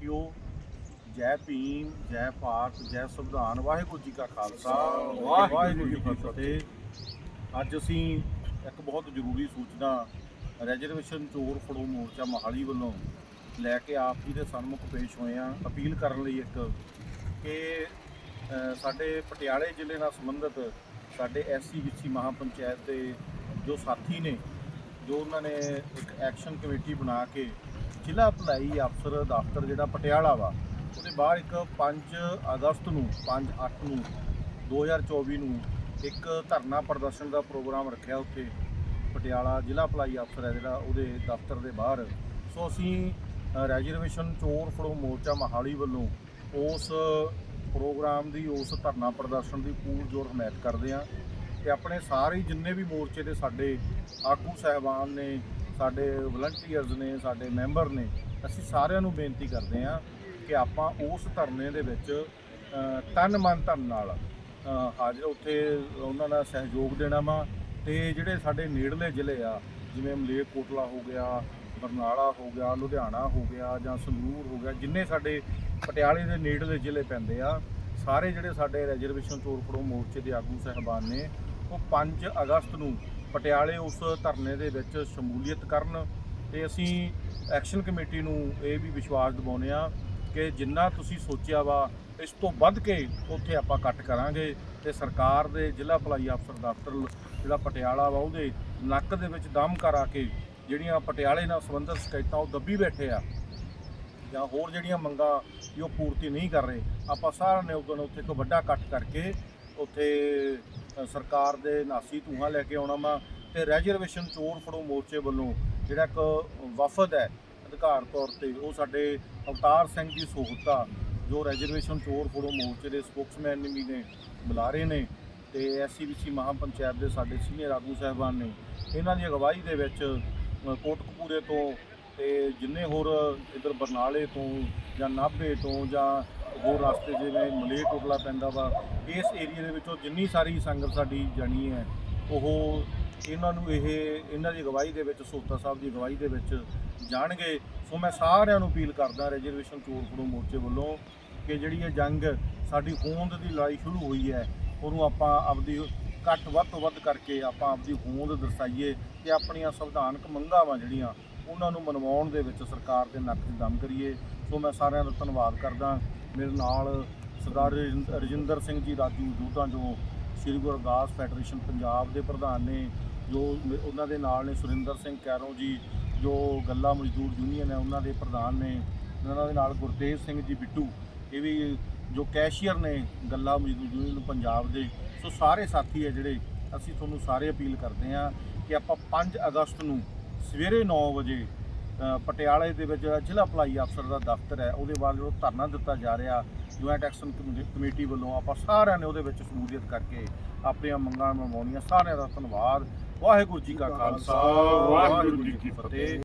ਸਾਥੀਓ ਜੈ ਭੀਮ, ਜੈ ਭਾਰਤ ਜੈ ਸੰਵਿਧਾਨ। ਵਾਹਿਗੁਰੂ ਜੀ ਕਾ ਖਾਲਸਾ। ਵਾਹਿਗੁਰੂ ਜੀ ਕੀ ਫਤਿਹ। ਅੱਜ ਅਸੀਂ ਇੱਕ ਬਹੁਤ ਜ਼ਰੂਰੀ ਸੂਚਨਾ ਰੈਜ਼ਰਵੇਸ਼ਨ ਚੋਰ ਫੜੋ ਮੋਰਚਾ ਮਹਾਲੀ ਵੱਲੋਂ ਲੈ ਕੇ ਆਪ ਜੀ ਦੇ ਸਨਮੁਖ ਪੇਸ਼ ਹੋਏ ਆ ਅਪੀਲ ਕਰਨ ਲਈ ਇੱਕ ਕਿ ਸਾਡੇ ਪਟਿਆਲੇ ਜ਼ਿਲ੍ਹੇ ਨਾਲ ਸੰਬੰਧਿਤ ਸਾਡੇ ਐਸਸੀ ਬੀਸੀ ਮਹਾਪੰਚਾਇਤ ਦੇ ਜੋ ਸਾਥੀ ਨੇ, ਜੋ ਉਹਨਾਂ ਨੇ ਇੱਕ ਐਕਸ਼ਨ ਕਮੇਟੀ ਬਣਾ ਕੇ ਜ਼ਿਲ੍ਹਾ ਭਲਾਈ ਅਫਸਰ ਦਫ਼ਤਰ ਜਿਹੜਾ ਪਟਿਆਲਾ ਵਾ ਉਹਦੇ ਬਾਹਰ ਇੱਕ 5 ਅਗਸਤ ਨੂੰ 5 8 ਨੂੰ 2024 ਨੂੰ ਇੱਕ ਧਰਨਾ ਪ੍ਰਦਰਸ਼ਨ ਦਾ ਪ੍ਰੋਗਰਾਮ ਰੱਖਿਆ ਉੱਥੇ। ਪਟਿਆਲਾ ਜ਼ਿਲ੍ਹਾ ਭਲਾਈ ਅਫਸਰ ਹੈ ਜਿਹੜਾ ਉਹਦੇ ਦਫ਼ਤਰ ਦੇ ਬਾਹਰ। ਸੋ ਅਸੀਂ ਅ, ਰੈਜ਼ਰਵੇਸ਼ਨ ਚੋਰ ਫੜੋ ਮੋਰਚਾ ਮਹਾਲੀ ਵੱਲੋਂ ਉਸ ਪ੍ਰੋਗਰਾਮ ਦੀ ਉਸ ਧਰਨਾ ਪ੍ਰਦਰਸ਼ਨ ਦੀ ਪੂਰ ਜੋਰ ਹਮਾਇਤ ਕਰਦੇ ਹਾਂ। ਤੇ ਆਪਣੇ ਸਾਰੇ ਜਿੰਨੇ ਵੀ ਮੋਰਚੇ ਦੇ ਸਾਡੇ ਆਗੂ ਸਹਿਬਾਨ ਨੇ ਸਾਡੇ ਵਲੰਟੀਅਰਸ ਨੇ, ਸਾਡੇ ਮੈਂਬਰ ਨੇ, ਅਸੀਂ ਸਾਰਿਆਂ ਨੂੰ ਬੇਨਤੀ ਕਰਦੇ ਹਾਂ ਕਿ ਆਪਾਂ ਉਸ ਧਰਨੇ ਦੇ ਵਿੱਚ ਤਨ ਮਨ ਧਨ ਨਾਲ ਹਾਜ਼ਰ ਉੱਥੇ ਉਹਨਾਂ ਦਾ ਸਹਿਯੋਗ ਦੇਣਾ ਵਾ ਤੇ ਜਿਹੜੇ ਸਾਡੇ ਨੇੜਲੇ ਜ਼ਿਲ੍ਹੇ ਆ, ਜਿਵੇਂ ਮਲੇਰਕੋਟਲਾ ਹੋ ਗਿਆ, ਬਰਨਾਲਾ ਹੋ ਗਿਆ, ਲੁਧਿਆਣਾ ਹੋ ਗਿਆ ਜਾਂ ਸੰਗਰੂਰ ਹੋ ਗਿਆ, ਜਿੰਨੇ ਸਾਡੇ ਪਟਿਆਲੇ ਦੇ ਨੇੜਲੇ ਜ਼ਿਲ੍ਹੇ ਪੈਂਦੇ ਆ, ਸਾਰੇ ਜਿਹੜੇ ਸਾਡੇ ਰੈਜ਼ਰਵੇਸ਼ਨ ਚੋਰ ਫੜੋ ਮੋਰਚੇ ਦੇ ਆਗੂ ਸਹਿਬਾਨ ਨੇ, ਉਹ 5 ਅਗਸਤ ਨੂੰ ਪਟਿਆਲੇ ਉਸ ਧਰਨੇ ਦੇ ਵਿੱਚ ਸ਼ਮੂਲੀਅਤ ਕਰਨ ਤੇ ਅਸੀਂ ਐਕਸ਼ਨ ਕਮੇਟੀ ਨੂੰ ਇਹ ਵੀ ਵਿਸ਼ਵਾਸ ਦਿਵਾਉਂਦੇ ਆ ਕਿ ਜਿੰਨਾ ਤੁਸੀਂ ਸੋਚਿਆ ਵਾ, ਇਸ ਤੋਂ ਵੱਧ ਕੇ ਉੱਥੇ ਆਪਾਂ ਕੱਟ ਕਰਾਂਗੇ ਤੇ ਸਰਕਾਰ ਦੇ ਜ਼ਿਲ੍ਹਾ ਭਲਾਈ ਅਫਸਰ ਦਫ਼ਤਰ ਜਿਹੜਾ ਪਟਿਆਲਾ ਵਾ, ਉਹਦੇ ਨੱਕ ਦੇ ਵਿੱਚ ਦਮ ਕਰਾ ਕੇ ਜਿਹੜੀਆਂ ਪਟਿਆਲੇ ਨਾਲ ਸੰਬੰਧਿਤ ਸ਼ਿਕਾਇਤਾਂ, ਉਹ ਦੱਬੀ ਬੈਠੇ ਆ ਜਾਂ ਹੋਰ ਜਿਹੜੀਆਂ ਮੰਗਾਂ ਜੋ ਪੂਰਤੀ ਨਹੀਂ ਕਰ ਰਹੇ। ਆਪਾਂ ਸਾਰਿਆਂ ਨੇ ਉਦੋਂ ਉੱਥੇ ਇੱਕ ਵੱਡਾ ਇਕੱਠ ਕਰਕੇ ਉੱਥੇ ਸਰਕਾਰ ਦੇ ਨਾਸੀ ਧੂਆਂ ਲੈ ਕੇ ਆਉਣਾ ਵਾ ਤੇ ਰੈਜ਼ਰਵੇਸ਼ਨ ਚੋਰ ਫੜੋ ਮੋਰਚੇ ਵੱਲੋਂ ਜਿਹੜਾ ਇੱਕ ਵਫਦ ਹੈ ਅਧਿਕਾਰ ਤੌਰ ਤੇ ਉਹ ਸਾਡੇ ਅਵਤਾਰ ਸਿੰਘ ਜੀ ਸੋਹਤਾ ਜੋ ਰੈਜ਼ਰਵੇਸ਼ਨ ਚੋਰ ਫੜੋ ਮੋਰਚੇ ਦੇ ਸਪੋਕਸਮੈਨ ਵੀ ਨੇ ਬੁਲਾਰੇ ਨੇ ਤੇ ਐਸਸੀਬੀਸੀ ਮਹਾਪੰਚਾਇਤ ਦੇ ਸਾਡੇ ਸੀਨੀਅਰ ਆਗੂ ਸਾਹਿਬਾਨ ਨੇ ਇਹਨਾਂ ਦੀ ਅਗਵਾਈ ਦੇ ਵਿੱਚ ਅ, ਕੋਟਕਪੂਰੇ ਤੋਂ ਤੇ ਜਿੰਨੇ ਹੋਰ ਇਧਰ ਬਰਨਾਲੇ ਤੋਂ ਜਾਂ ਨਾਭੇ ਤੋਂ ਜਾਂ ਹੋਰ ਰਸਤੇ ਜਿਵੇਂ ਮਲੇਰਕੋਟਲਾ ਪੈਂਦਾ ਵਾ, ਇਸ ਏਰੀਆ ਦੇ ਵਿੱਚੋਂ ਜਿੰਨੀ ਸਾਰੀ ਸੰਗਤ ਸਾਡੀ ਜਾਣੀ ਹੈ, ਉਹ ਇਹਨਾਂ ਨੂੰ ਇਹ, ਇਹਨਾਂ ਦੀ ਅਗਵਾਈ ਦੇ ਵਿੱਚ, ਸੋਤਾ ਸਾਹਿਬ ਦੀ ਅਗਵਾਈ ਦੇ ਵਿੱਚ ਜਾਣਗੇ। ਸੋ ਮੈਂ ਸਾਰਿਆਂ ਨੂੰ ਅਪੀਲ ਕਰਦਾ ਰਿਜ਼ਰਵੇਸ਼ਨ ਚੋਰ ਫੜੋ ਮੋਰਚੇ ਵੱਲੋਂ, ਕਿ ਜਿਹੜੀ ਇਹ ਜੰਗ ਸਾਡੀ ਹੋਂਦ ਦੀ ਲੜਾਈ ਸ਼ੁਰੂ ਹੋਈ ਹੈ, ਉਹਨੂੰ ਆਪਾਂ ਆਪਦੀ ਘੱਟ ਵੱਧ ਤੋਂ ਵੱਧ ਕਰਕੇ ਆਪਾਂ ਆਪਦੀ ਹੋਂਦ ਦਰਸਾਈਏ ਤੇ ਆਪਣੀਆਂ ਸੰਵਿਧਾਨਕ ਮੰਗਾਂ ਵਾ ਜਿਹੜੀਆਂ ਉਹਨਾਂ ਨੂੰ ਮਨਵਾਉਣ ਦੇ ਵਿੱਚ ਸਰਕਾਰ ਦੇ ਨੱਕ 'ਚ ਦਮ ਕਰੀਏ। ਸੋ ਮੈਂ ਸਾਰਿਆਂ ਦਾ ਧੰਨਵਾਦ ਕਰਦਾ। ਮੇਰੇ ਨਾਲ ਸਰਦਾਰ ਰਜਿੰਦ- ਰਜਿੰਦਰ ਸਿੰਘ ਜੀ ਰਾਜੂ ਜੋਧਾ ਜੋ ਸ੍ਰੀ ਗੁਰੂ ਅਰਦਾਸ ਫੈਡਰੇਸ਼ਨ ਪੰਜਾਬ ਦੇ ਪ੍ਰਧਾਨ ਨੇ, ਜੋ ਉਹਨਾਂ ਦੇ ਨਾਲ ਨੇ ਸੁਰਿੰਦਰ ਸਿੰਘ ਕੈਰੋਂ ਜੀ, ਜੋ ਗੱਲਾ ਮਜ਼ਦੂਰ ਯੂਨੀਅਨ ਹੈ, ਉਹਨਾਂ ਦੇ ਪ੍ਰਧਾਨ ਨੇ, ਉਹਨਾਂ ਦੇ ਨਾਲ ਗੁਰਤੇਜ ਸਿੰਘ ਜੀ ਬਿੱਟੂ, ਇਹ ਵੀ ਜੋ ਕੈਸ਼ੀਅਰ ਨੇ ਗੱਲਾ ਮਜ਼ਦੂਰ ਯੂਨੀਅਨ ਪੰਜਾਬ ਦੇ, ਸੋ ਸਾਰੇ ਸਾਥੀ ਹੈ ਜਿਹੜੇ, ਅਸੀਂ ਤੁਹਾਨੂੰ ਸਾਰੇ ਅਪੀਲ ਕਰਦੇ ਹਾਂ ਕਿ ਆਪਾਂ 5 ਅਗਸਤ ਨੂੰ ਸਵੇਰੇ 9 ਵਜੇ ਪਟਿਆਲੇ ਦੇ ਵਿੱਚ ਜਿਹੜਾ ਜ਼ਿਲ੍ਹਾ ਭਲਾਈ ਅਫਸਰ ਦਾ ਦਫ਼ਤਰ ਹੈ। ਉਹਦੇ ਬਾਅਦ ਜੋ ਧਰਨਾ ਦਿੱਤਾ ਜਾ ਰਿਹਾ ਜੁਆਇੰਟ ਐਕਸ਼ਨ ਕਮੇ- ਕਮੇਟੀ ਵੱਲੋਂ ਆਪਾਂ ਸਾਰਿਆਂ ਨੇ ਉਹਦੇ ਵਿੱਚ ਸ਼ਮੂਲੀਅਤ ਕਰਕੇ ਆਪਣੀਆਂ ਮੰਗਾਂ ਮਨਵਾਉਣੀਆਂ ਸਾਰਿਆਂ ਦਾ ਧੰਨਵਾਦ। ਵਾਹਿਗੁਰੂ ਜੀ ਕਾ ਖਾਲਸਾ ਵਾਹਿਗੁਰੂ ਜੀ ਕੀ ਫਤਿਹ।